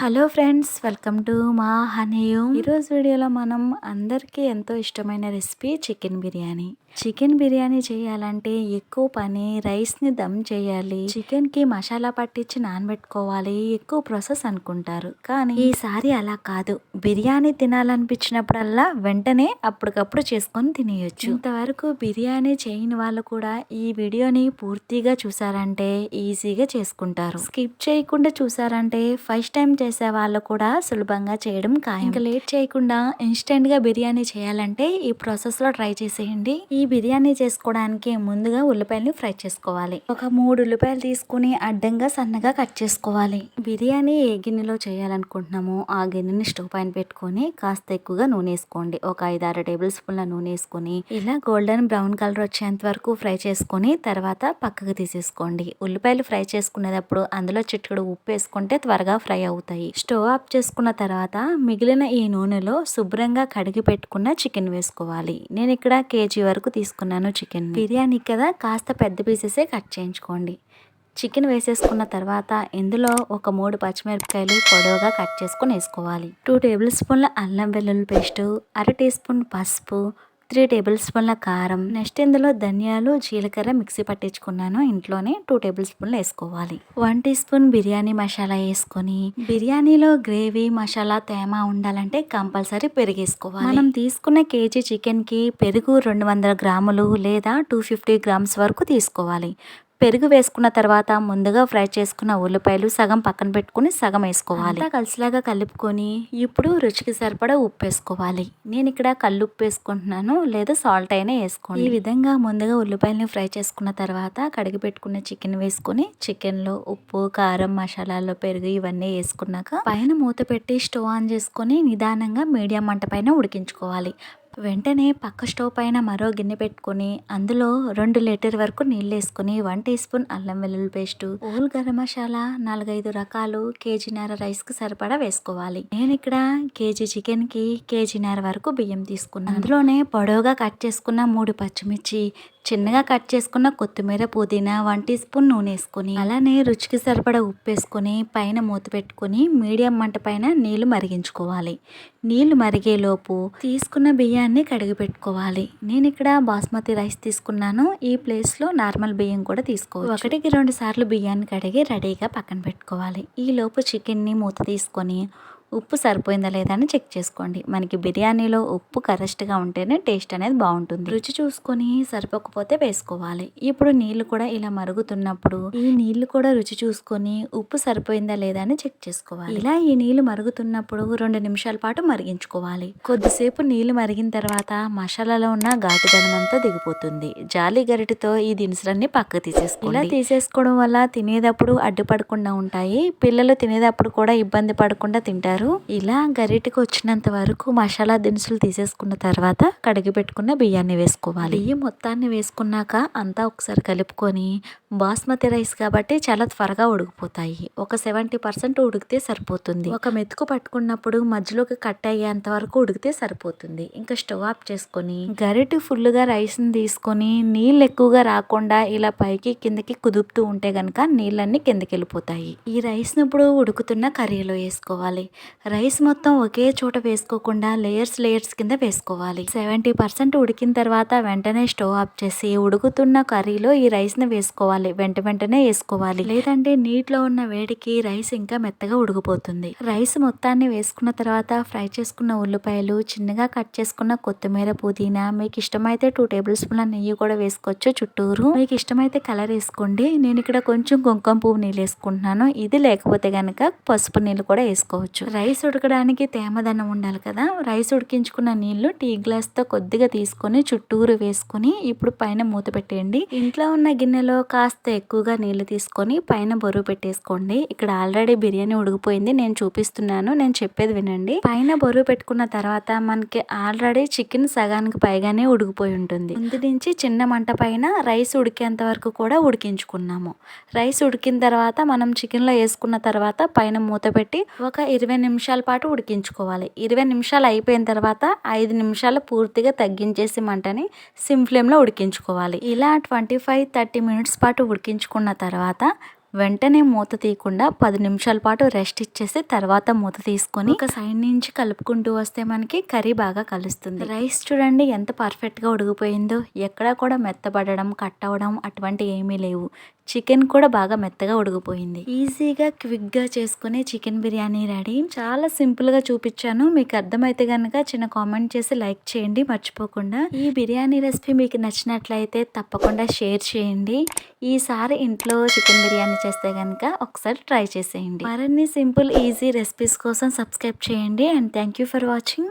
Hello friends welcome to మా హనీయు ఈరోజు వీడియోలో మనం అందరికీ ఎంతో ఇష్టమైన recipe chicken biryani. Chicken biryani చేయాలంటే ఎక్కువ పని రైస్ని దమ్ చేయాలి. చికెన్కి మసాలా పట్టించి నానబెట్టుకోవాలి ఎక్కువ ప్రాసెస్ అనుకుంటారు. కానీ ఈసారి అలా కాదు. బిర్యానీ తినాలనిపించినప్పుడల్లా వెంటనే అప్పటికప్పుడు చేసుకొని తినేయొచ్చు. ఇంతవరకు బిర్యానీ చేయని వాళ్ళు కూడా ఈ వీడియోని పూర్తిగా చూసారంటే ఈజీగా చేసుకుంటారు. స్కిప్ చేయకుండా చూసారంటే ఫస్ట్ టైం చేసే వాళ్ళు కూడా సులభంగా చేయడం ఖాయం. ఇంకా లేట్ చేయకుండా ఇన్స్టెంట్గా బిర్యానీ చేయాలంటే ఈ ప్రాసెస్లో ట్రై చేసేయండి. ఈ బిర్యానీ చేసుకోవడానికి ముందుగా ఉల్లిపాయలు ఫ్రై చేసుకోవాలి. ఒక మూడు ఉల్లిపాయలు తీసుకుని అడ్డంగా సన్నగా కట్ చేసుకోవాలి. బిర్యానీ ఏ గిన్నెలో చేయాలనుకుంటున్నామో ఆ గిన్నెని స్టవ్ పైన పెట్టుకొని కాస్త ఎక్కువగా నూనె వేసుకోండి. ఒక ఐదు ఆరు టేబుల్ స్పూన్ల నూనె వేసుకొని ఇలా గోల్డెన్ బ్రౌన్ కలర్ వచ్చేంత వరకు ఫ్రై చేసుకొని తర్వాత పక్కకు తీసేసుకోండి. ఉల్లిపాయలు ఫ్రై చేసుకునేటప్పుడు అందులో చిట్టుకుడు ఉప్పు వేసుకుంటే త్వరగా ఫ్రై అవుతుంది. అవుతాయి స్టవ్ ఆఫ్ చేసుకున్న తర్వాత మిగిలిన ఈ నూనెలో శుభ్రంగా కడిగి పెట్టుకున్న చికెన్ వేసుకోవాలి. నేను ఇక్కడ కేజీ వరకు తీసుకున్నాను చికెన్. బిర్యానీ కదా కాస్త పెద్ద పీసెసే కట్ చేయించుకోండి. చికెన్ వేసేసుకున్న తర్వాత ఇందులో ఒక మూడు పచ్చిమిరపకాయలు పొడవుగా కట్ చేసుకుని వేసుకోవాలి. టూ టేబుల్ స్పూన్ల అల్లం వెల్లుల్లి పేస్టు అర టీ స్పూన్ పసుపు త్రీ టేబుల్ స్పూన్ల కారం నెక్స్ట్ ఇందులో ధనియాలు జీలకర్ర మిక్సీ పట్టించుకున్నాను. ఇంట్లోనే టూ టేబుల్ స్పూన్లు వేసుకోవాలి. One teaspoon biryani masala వేసుకొని బిర్యానీలో గ్రేవీ మసాలా తేమ ఉండాలంటే కంపల్సరీ పెరిగేసుకోవాలి. మనం తీసుకున్న కేజీ చికెన్కి పెరుగు రెండు వందల గ్రాములు లేదా టూ ఫిఫ్టీ గ్రామ్స్ వరకు తీసుకోవాలి. పెరుగు వేసుకున్న తర్వాత ముందుగా ఫ్రై చేసుకున్న ఉల్లిపాయలు సగం పక్కన పెట్టుకుని సగం వేసుకోవాలి. కలిసిలాగా కలుపుకొని ఇప్పుడు రుచికి సరిపడా ఉప్పు వేసుకోవాలి. నేను ఇక్కడ కళ్ళు ఉప్పు వేసుకుంటున్నాను లేదా సాల్ట్ అయినా వేసుకోండి. ఈ విధంగా ముందుగా ఉల్లిపాయలని ఫ్రై చేసుకున్న తర్వాత కడిగి పెట్టుకున్న చికెన్ వేసుకుని చికెన్లో ఉప్పు కారం మసాలాలు పెరుగు ఇవన్నీ వేసుకున్నాక పైన మూత పెట్టి స్టవ్ ఆన్ చేసుకొని నిదానంగా మీడియం మంట పైన ఉడికించుకోవాలి. వెంటనే పక్క స్టవ్ పైన మరో గిన్నె పెట్టుకొని అందులో రెండు లీటర్ వరకు నీళ్ళు వేసుకుని వన్ టీ స్పూన్ అల్లం వెల్లుల్లి పేస్ట్ ఓల్ గరం మసాలా నాలుగైదు రకాలు కేజీన్నర రైస్కి సరిపడా వేసుకోవాలి. నేను ఇక్కడ కేజీ చికెన్కి కేజీన్నర వరకు బియ్యం తీసుకున్నాను. అందులోనే పొడవుగా కట్ చేసుకున్న మూడు పచ్చిమిర్చి చిన్నగా కట్ చేసుకున్న కొత్తిమీర పుదీనా వన్ టీ స్పూన్ నూనె వేసుకొని అలానే రుచికి సరిపడా ఉప్పు వేసుకొని పైన మూత పెట్టుకొని మీడియం మంట పైన నీళ్ళు మరిగించుకోవాలి. నీళ్ళు మరిగేలోపు తీసుకున్న బియ్యాన్ని కడిగి పెట్టుకోవాలి. నేను ఇక్కడ బాస్మతి రైస్ తీసుకున్నాను. ఈ ప్లేస్లో నార్మల్ బియ్యం కూడా తీసుకోవాలి ఒకటికి రెండు సార్లు బియ్యాన్ని కడిగి రెడీగా పక్కన పెట్టుకోవాలి. ఈ లోపు చికెన్ని మూత తీసుకొని ఉప్పు సరిపోయిందా లేదా అని చెక్ చేసుకోండి. మనకి బిర్యానీలో ఉప్పు కరెక్ట్గా ఉంటేనే టేస్ట్ అనేది బాగుంటుంది. రుచి చూసుకొని సరిపోకపోతే వేసుకోవాలి. ఇప్పుడు నీళ్ళు కూడా ఇలా మరుగుతున్నప్పుడు ఈ నీళ్ళు కూడా రుచి చూసుకొని ఉప్పు సరిపోయిందా లేదా అని చెక్ చేసుకోవాలి. ఇలా ఈ నీళ్ళు మరుగుతున్నప్పుడు రెండు నిమిషాల పాటు మరిగించుకోవాలి. కొద్దిసేపు నీళ్ళు మరిగిన తర్వాత మసాలాలో ఉన్న ఘాటుదనం అంతా దిగిపోతుంది. జాలి గరిటితో ఈ దినుసులన్నీ పక్క తీసేసుకోవాలి ఇలా తీసేసుకోవడం వల్ల తినేటప్పుడు అడ్డుపడకుండా ఉంటాయి. పిల్లలు తినేటప్పుడు కూడా ఇబ్బంది పడకుండా తింటారు. ఇలా గరిటకు వచ్చినంత వరకు మసాలా దినుసులు తీసేసుకున్న తర్వాత కడిగి పెట్టుకున్న బియ్యాన్ని వేసుకోవాలి. బియ్యం మొత్తాన్ని వేసుకున్నాక అంతా ఒకసారి కలుపుకొని బాస్మతి రైస్ కాబట్టి చాలా త్వరగా ఉడికిపోతాయి. ఒక సెవెంటీ పర్సెంట్ ఉడికితే సరిపోతుంది. ఒక మెతుకు పట్టుకున్నప్పుడు మధ్యలోకి కట్ అయ్యేంత వరకు ఉడికితే సరిపోతుంది. ఇంకా స్టవ్ ఆఫ్ చేసుకొని గరిటె ఫుల్గా రైస్ని తీసుకొని నీళ్ళు ఎక్కువగా రాకుండా ఇలా పైకి కిందకి కుదుపుతూ ఉంటే కనుక నీళ్ళన్నీ కిందకి వెళ్ళిపోతాయి. ఈ రైస్ని ఇప్పుడు ఉడుకుతున్న కర్రీలో వేసుకోవాలి. రైస్ మొత్తం ఒకే చోట వేసుకోకుండా లేయర్స్ లేయర్స్ కింద వేసుకోవాలి. సెవెంటీ పర్సెంట్ ఉడికిన తర్వాత వెంటనే స్టవ్ ఆఫ్ చేసి ఉడుకుతున్న కర్రీలో ఈ రైస్ని వేసుకోవాలి. వెంట వెంటనే వేసుకోవాలి. లేదంటే నీటిలో ఉన్న వేడికి రైస్ ఇంకా మెత్తగా ఉడికిపోతుంది. రైస్ మొత్తాన్ని వేసుకున్న తర్వాత ఫ్రై చేసుకున్న ఉల్లిపాయలు చిన్నగా కట్ చేసుకున్న కొత్తిమీర పుదీనా మీకు ఇష్టమైతే టూ టేబుల్ స్పూన్ల నెయ్యి కూడా వేసుకోవచ్చు చుట్టూరు. మీకు ఇష్టమైతే కలర్ వేసుకోండి. నేను ఇక్కడ కొంచెం కుంకుమ పువ్వు నీళ్ళు వేసుకుంటున్నాను. ఇది లేకపోతే కనుక పసుపు నీళ్ళు కూడా వేసుకోవచ్చు. రైస్ ఉడకడానికి తేమదనం ఉండాలి కదా. రైస్ ఉడికించుకున్న నీళ్ళు టీ గ్లాస్తో కొద్దిగా తీసుకొని చుట్టూరు వేసుకొని ఇప్పుడు పైన మూత పెట్టేయండి. ఇంట్లో ఉన్న గిన్నెలో కాస్త ఎక్కువగా నీళ్ళు తీసుకొని పైన బరువు పెట్టేసుకోండి. ఇక్కడ ఆల్రెడీ బిర్యానీ ఉడికిపోయింది. నేను చూపిస్తున్నాను. నేను చెప్పేది వినండి. పైన బరువు పెట్టుకున్న తర్వాత మనకి ఆల్రెడీ చికెన్ సగానికి పైగానే ఉడికిపోయి ఉంటుంది. ముందు నుంచి చిన్న మంట పైన రైస్ ఉడికేంత వరకు కూడా ఉడికించుకున్నాము. రైస్ ఉడికిన తర్వాత మనం చికెన్లో వేసుకున్న తర్వాత పైన మూత పెట్టి ఒక ఇరవై నిమిషాల పాటు ఉడికించుకోవాలి. ఇరవై నిమిషాలు అయిపోయిన తర్వాత ఐదు నిమిషాలు పూర్తిగా తగ్గించేసి మంటని సిమ్ ఫ్లేమ్లో ఉడికించుకోవాలి. ఇలా ట్వంటీ ఫైవ్ థర్టీ మినిట్స్ పాటు ఉడికించుకున్న తర్వాత వెంటనే మూత తీయకుండా పది నిమిషాల పాటు రెస్ట్ ఇచ్చేసి తర్వాత మూత తీసుకొని ఒక సైడ్ నుంచి కలుపుకుంటూ వస్తే మనకి కర్రీ బాగా కలుస్తుంది. రైస్ చూడండి ఎంత పర్ఫెక్ట్గా ఉడిగిపోయిందో ఉడికిపోయిందో. ఎక్కడా కూడా మెత్తబడడం కట్ అవ్వడం అటువంటి ఏమీ లేవు. చికెన్ కూడా బాగా మెత్తగా ఉడిగిపోయింది ఈజీగా క్విక్గా చేసుకునే చికెన్ బిర్యానీ రెడీ. చాలా సింపుల్గా చూపించాను. మీకు అర్థమైతే కనుక చిన్న కామెంట్ చేసి లైక్ చేయండి. మర్చిపోకుండా ఈ బిర్యానీ రెసిపీ మీకు నచ్చినట్లయితే తప్పకుండా షేర్ చేయండి. ఈసారి ఇంట్లో చికెన్ బిర్యానీ చేస్తే కనుక ఒకసారి ట్రై చేసేయండి. మరిన్ని సింపుల్ ఈజీ రెసిపీస్ కోసం సబ్స్క్రైబ్ చేయండి. And thank you for watching.